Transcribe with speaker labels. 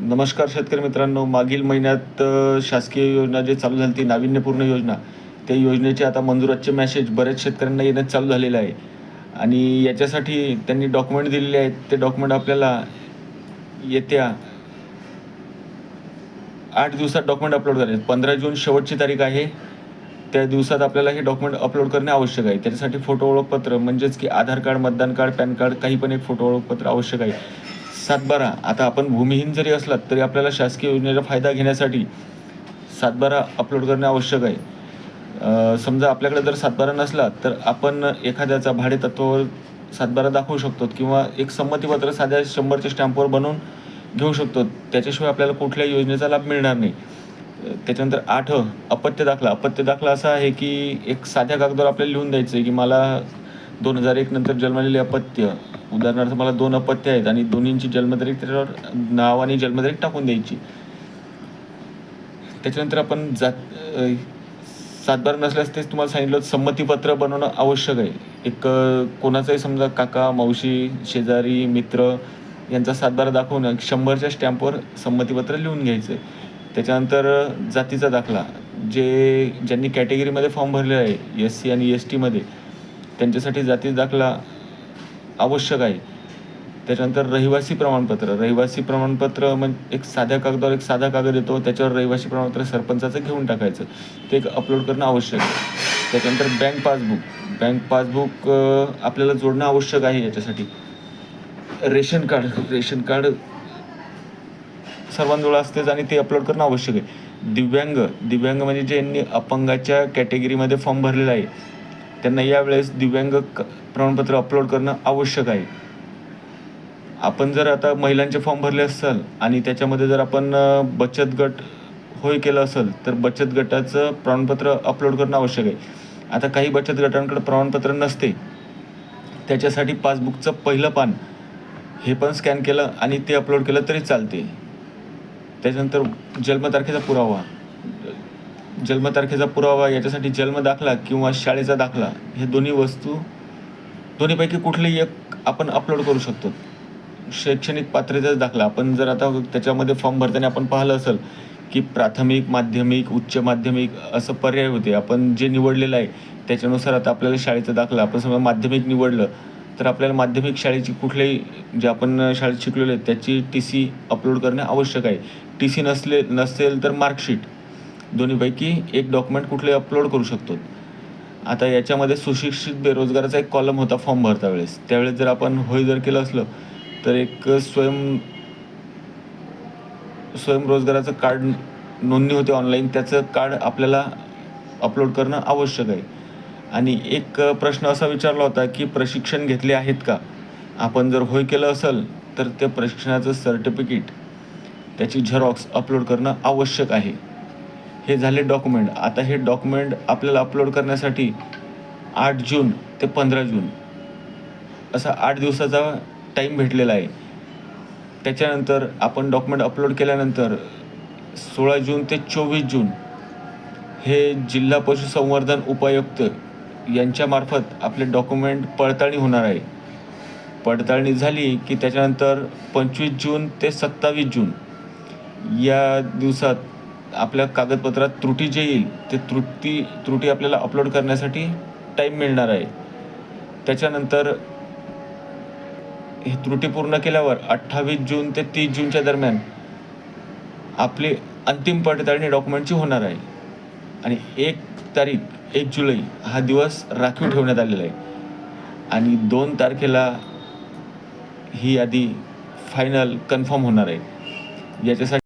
Speaker 1: नमस्कार शेतकरी मित्रांनो. मागील महिन्यात शासकीय योजना जे चालू झाली ती नाविन्यपूर्ण योजना. त्या योजनेचे आता मंजुरातचे मॅसेज बऱ्याच शेतकऱ्यांना येण्यात चालू झालेलं आहे. आणि याच्यासाठी त्यांनी डॉक्युमेंट दिलेले आहेत. ते डॉक्युमेंट आपल्याला येत्या आठ दिवसात डॉक्युमेंट अपलोड करायचे. पंधरा जून शेवटची तारीख आहे. त्या दिवसात आपल्याला हे डॉक्युमेंट अपलोड करणे आवश्यक आहे. त्याच्यासाठी फोटो ओळखपत्र म्हणजेच की आधार कार्ड मतदान कार्ड पॅन कार्ड काही पण एक फोटो ओळखपत्र आवश्यक आहे. सातबारा आता आपण भूमिहीन जरी असलात तरी आपल्याला शासकीय योजनेचा फायदा घेण्यासाठी सातबारा अपलोड करणे आवश्यक आहे. समजा आपल्याकडे जर सातबारा नसला तर आपण एखाद्याचा भाडे तत्वावर सातबारा दाखवू शकतो किंवा एक संमतीपत्र साध्या शंभरच्या स्टॅम्पवर बनवून घेऊ शकतो. त्याच्याशिवाय आपल्याला कुठल्याही योजनेचा लाभ मिळणार नाही. त्याच्यानंतर आठ अपत्य दाखला. अपत्य दाखला असा आहे की एक साध्या कागदावर आपल्याला लिहून द्यायचं आहे की मला दोन हजार एक नंतर जन्मलेले अपत्य. उदाहरणार्थ मला दोन अपत्य आहेत आणि दोन्हींची जन्मतारीख त्याच्यावर नाव आणि जन्मतारीख टाकून द्यायची. त्याच्यानंतर आपण जात सातबार नसल्यास तेच तुम्हाला सांगितलं संमतीपत्र बनवणं आवश्यक आहे. एक कोणाचाही समजा काका मावशी शेजारी मित्र यांचा सातबारा दाखवून शंभरच्या स्टॅम्पवर संमतीपत्र लिहून घ्यायचं आहे त्याच्यानंतर जातीचा दाखला जे ज्यांनी कॅटेगरीमध्ये फॉर्म भरले आहे एस सी आणि एस टीमध्ये त्यांच्यासाठी जाती दाखला आवश्यक आहे. त्याच्यानंतर रहिवासी प्रमाणपत्र रहिवासी प्रमाणपत्र म्हणजे एक साध्या कागदावर एक साधा कागद येतो त्याच्यावर रहिवासी प्रमाणपत्र सरपंचाचं घेऊन टाकायचं. ते एक अपलोड करणं आवश्यक आहे. त्याच्यानंतर बँक पासबुक बँक पासबुक आपल्याला जोडणं आवश्यक आहे याच्यासाठी. रेशन कार्ड रेशन कार्ड सर्वांजवळ असतेच आणि ते अपलोड करणं आवश्यक आहे. दिव्यांग दिव्यांग म्हणजे ज्यांनी अपंगाच्या कॅटेगरीमध्ये फॉर्म भरलेला आहे. त्यांना यावेळेस दिव्यांग क प्रमाणपत्र अपलोड करणं आवश्यक आहे. आपण जर आता महिलांचे फॉर्म भरले असाल आणि त्याच्यामध्ये जर आपण बचत गट होय केलं असेल तर बचत गटाचं प्रमाणपत्र अपलोड करणं आवश्यक आहे. आता काही बचत गटांकडे प्रमाणपत्र नसते. त्याच्यासाठी पासबुकचं पहिलं पान हे पण स्कॅन केलं आणि ते अपलोड केलं तरी चालते. त्याच्यानंतर जन्मतारखेचा पुरावा. जन्मतारखेचा पुरावा याच्यासाठी जन्म दाखला किंवा शाळेचा दाखला हे दोन्ही वस्तू दोन्हीपैकी कुठलेही एक आपण अपलोड करू शकतो. शैक्षणिक पात्रतेचा दाखला. आपण जर आता त्याच्यामध्ये फॉर्म भरताना आपण पाहिलं असेल की प्राथमिक माध्यमिक उच्च माध्यमिक असं पर्याय होते. आपण जे निवडलेलं आहे त्याच्यानुसार आता आपल्याला शाळेचा दाखला. आपण समजा माध्यमिक निवडलं तर आपल्याला माध्यमिक शाळेची कुठलेही जे आपण शाळेत शिकलेलो आहे त्याची टी सी अपलोड करणे आवश्यक आहे. टी सी नसले नसेल तर मार्कशीट दोन्हीपैकी एक डॉक्युमेंट कुठले अपलोड करू शकतो. आता याच्यामध्ये सुशिक्षित बेरोजगाराचा एक कॉलम होता फॉर्म भरता वेळेस. त्यावेळेस जर आपण होय जर केलं असलं तर एक स्वयं स्वयंरोजगाराचं कार्ड नोंदणी होते ऑनलाईन त्याचं कार्ड आपल्याला अपलोड करणं आवश्यक आहे. आणि एक प्रश्न असा विचारला होता की प्रशिक्षण घेतले आहेत का? आपण जर होय केलं असेल तर त्या प्रशिक्षणाचं सर्टिफिकेट त्याची झेरॉक्स अपलोड करणं आवश्यक आहे. हे झाले डॉक्युमेंट. आता हे डॉक्युमेंट आपल्याला अपलोड करण्यासाठी आठ जून ते पंधरा जून. असा आठ दिवसाचा टाईम भेटलेला आहे. त्याच्यानंतर आपण डॉक्युमेंट अपलोड केल्यानंतर सोळा जून ते चोवीस जून हे जिल्हा पशुसंवर्धन उपायुक्त यांच्यामार्फत आपले डॉक्युमेंट पडताळणी होणार आहे. पडताळणी झाली की त्याच्यानंतर पंचवीस जून ते सत्तावीस जून या दिवसात आपल्या कागदपत्रात त्रुटी जे येईल ते त्रुटी त्रुटी आपल्याला अपलोड करण्यासाठी टाईम मिळणार आहे. त्याच्यानंतर ही त्रुटी पूर्ण केल्यावर अठ्ठावीस जून ते तीस जूनच्या दरम्यान आपली अंतिम पडताळणी डॉक्युमेंटची होणार आहे. आणि एक तारीख एक जुलै हा दिवस राखीव ठेवण्यात आलेला आहे. आणि दोन तारखेला ही यादी फायनल कन्फर्म होणार आहे. याच्यासाठी